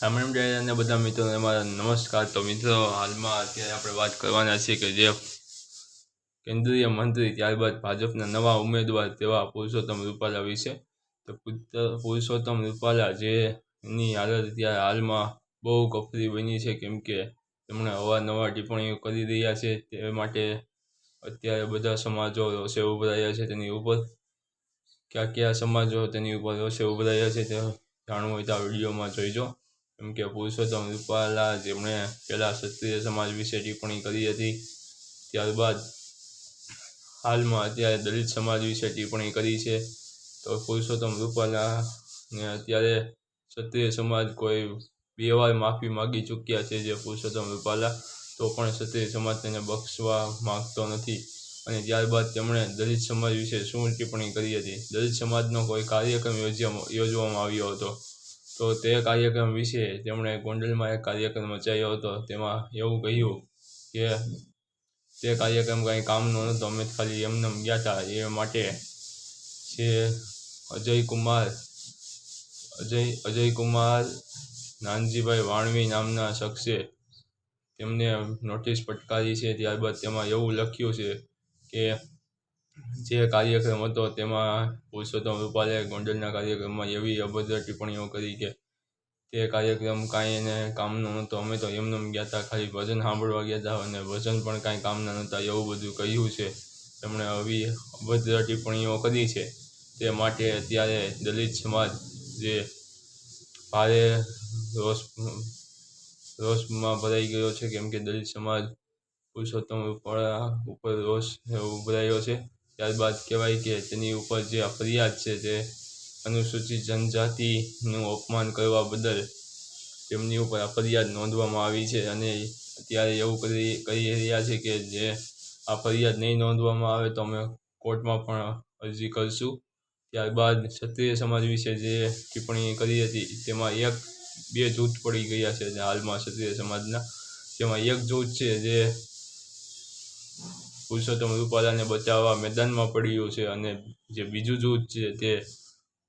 રામરામ અને બધા મિત્રોને અમારા નમસ્કાર. તો મિત્રો, હાલમાં અત્યારે આપણે વાત કરવાના છીએ કે જે કેન્દ્રીય મંત્રી, ત્યારબાદ ભાજપના નવા ઉમેદવાર તેવા પુરુષોત્તમ રૂપાલા વિશે. તો પુરુષોત્તમ રૂપાલા જે એની હાલત અત્યારે હાલમાં બહુ કફરી બની છે, કેમ કે તેમણે અવારનવાર ટિપ્પણીઓ કરી રહ્યા છે તે માટે અત્યારે બધા સમાજો રોષે ઉભરાયા છે તેની ઉપર. કયા કયા સમાજો તેની ઉપર રોષે ઉભરાયા છે તે જાણવું હોય તો આ વિડીયોમાં જોઈજો. કેમ કે પુરુષોત્તમ રૂપાલા જેમણે પહેલાં ક્ષત્રિય સમાજ વિશે ટિપ્પણી કરી હતી, ત્યારબાદ હાલમાં અત્યારે દલિત સમાજ વિશે ટિપ્પણી કરી છે. તો પુરુષોત્તમ રૂપાલા ને અત્યારે ક્ષત્રિય સમાજ કોઈ બે વાર માફી માગી ચૂક્યા છે જે પુરુષોત્તમ રૂપાલા, તો પણ ક્ષત્રિય સમાજ તેને બક્ષવા માગતો નથી. અને ત્યારબાદ તેમણે દલિત સમાજ વિશે શું ટિપ્પણી કરી હતી? દલિત સમાજનો કોઈ કાર્યક્રમ યોજવામાં આવ્યો હતો? તો તે કાર્યક્રમ વિશે તેમણે ગોંડલમાં એક કાર્યક્રમ રચાયો હતો. તેમાં એવું કહ્યું કે, તે કાર્યક્રમ કાંઈ કામનો નહોતો. અમે ખાલી એમને એમ ગયા હતા એ માટે છે અજય કુમાર, અજય અજય કુમાર, નાનજીભાઈ વાણવી નામના શખ્સે તેમને નોટિસ ફટકારી છે. ત્યારબાદ તેમાં એવું લખ્યું છે કે જે કાર્યક્રમ હતો તેમાં પુરુષોત્તમ રૂપાલાએ ગોંડલના કાર્યક્રમમાં એવી અભદ્ર ટિપ્પણીઓ કરી કે તે કાર્યક્રમ કાંઈ એને કામનો નહોતો. અમે તો એમને ગયા હતા ખાલી ભજન સાંભળવા ગયા હતા અને ભજન પણ કાંઈ કામના નહોતા. એવું બધું કહ્યું છે. તેમણે આવી અભદ્ર ટિપ્પણીઓ કરી છે. તે માટે અત્યારે દલિત સમાજ જે ભારે રોષ, રોષમાં ભરાઈ ગયો છે, કેમ કે દલિત સમાજ પુરુષોત્તમ રૂપાલા ઉપર રોષ ઉભરાયો છે. ત્યારબાદ કહેવાય કે તેની ઉપર જે ફરિયાદ છે તે અનુસૂચિત જનજાતિનું અપમાન કરવા બદલ તેમની ઉપર આ ફરિયાદ નોંધવામાં આવી છે અને અત્યારે એવું કરી, કહી રહ્યા છે કે જે આ ફરિયાદ નહીં નોંધવામાં આવે તો અમે કોર્ટમાં પણ અરજી કરશું. ત્યારબાદ ક્ષત્રિય સમાજ વિશે જે ટિપ્પણી કરી હતી, તેમાં એક, બે જૂથ પડી ગયા છે હાલમાં ક્ષત્રિય સમાજના, જેમાં એક જૂથ છે જે પુરુષોત્તમ રૂપાલાને બચાવવા મેદાનમાં પડ્યું છે અને જે બીજું જૂથ છે તે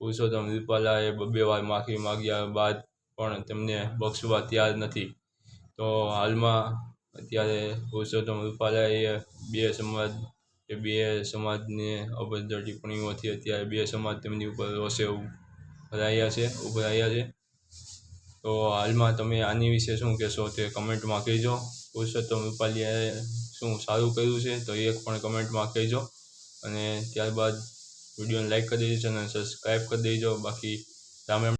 પુરુષોત્તમ રૂપાલાએ બબ્બે વાર માફી માગ્યા બાદ પણ તેમને બક્ષવા તૈયાર નથી. તો હાલમાં અત્યારે પુરુષોત્તમ રૂપાલાએ બે સમાજ કે બે સમાજને અભદ્ર ટિપ્પણીઓથી અત્યારે બે સમાજ તેમની ઉપર રોષે ભરાયા છે, ઉભરાયા છે. તો હાલમાં તમે આની વિશે શું કહેશો તે કમેન્ટમાં કહેજો. પુરુષોત્તમ રૂપાલાએ શું સારું કર્યું છે, તો એ પણ કમેન્ટમાં કહેજો. અને ત્યારબાદ વિડીયોને લાઇક કરી દેજો અને સબસ્ક્રાઈબ કરી દેજો. બાકી રામ.